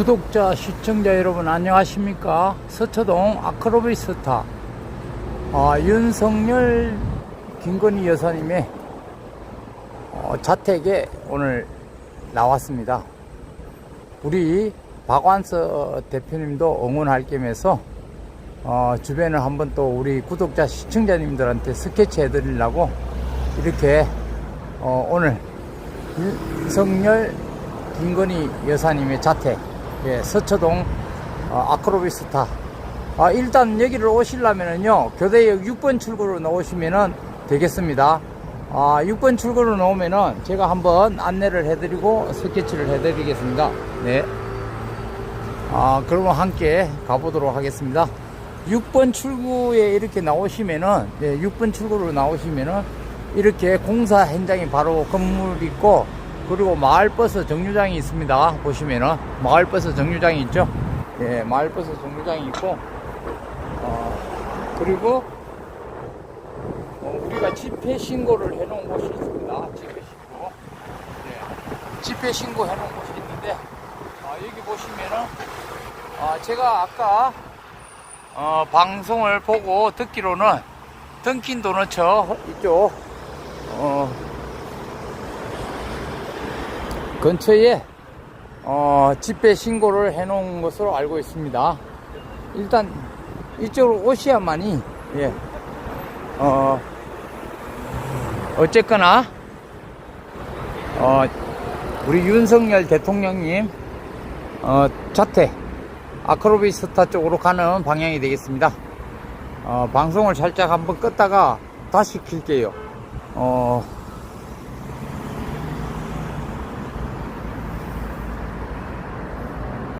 구독자, 시청자 여러분 안녕하십니까? 서초동 아크로비 스타 아, 윤석열 김건희 여사님의 어, 자택에 오늘 나왔습니다. 우리 박완서 대표님도 응원할 겸해서 어, 주변을 한번 또 우리 구독자, 시청자님들한테 스케치 해드리려고 이렇게 어, 오늘 윤석열 김건희 여사님의 자택 예, 서초동 어, 아크로비스타. 아, 일단 여기를 오시려면은요 교대역 6번 출구로 나오시면은 되겠습니다. 아, 6번 출구로 나오면은 제가 한번 안내를 해드리고 스케치를 해드리겠습니다. 네. 아, 그러면 함께 가보도록 하겠습니다. 6번 출구에 이렇게 나오시면은 네, 6번 출구로 나오시면은 이렇게 공사 현장이 바로 건물 있고 그리고 마을버스 정류장이 있습니다. 보시면은 마을버스 정류장이 있죠. 예, 마을버스 정류장이 있고 어, 그리고 어, 우리가 집회 신고를 해놓은 곳이 있습니다. 집회 신고. 예, 집회 신고 해놓은 곳이 있는데 어, 여기 보시면은 어, 제가 아까 어, 방송을 보고 듣기로는 던킨 도너츠 이쪽 어, 근처에 어, 집회 신고를 해 놓은 것으로 알고 있습니다. 일단 이쪽으로 오셔야만이 예, 어, 어쨌거나 어, 우리 윤석열 대통령님 어, 자택 아크로비스타 쪽으로 가는 방향이 되겠습니다. 어, 방송을 살짝 한번 껐다가 다시 킬게요. 어,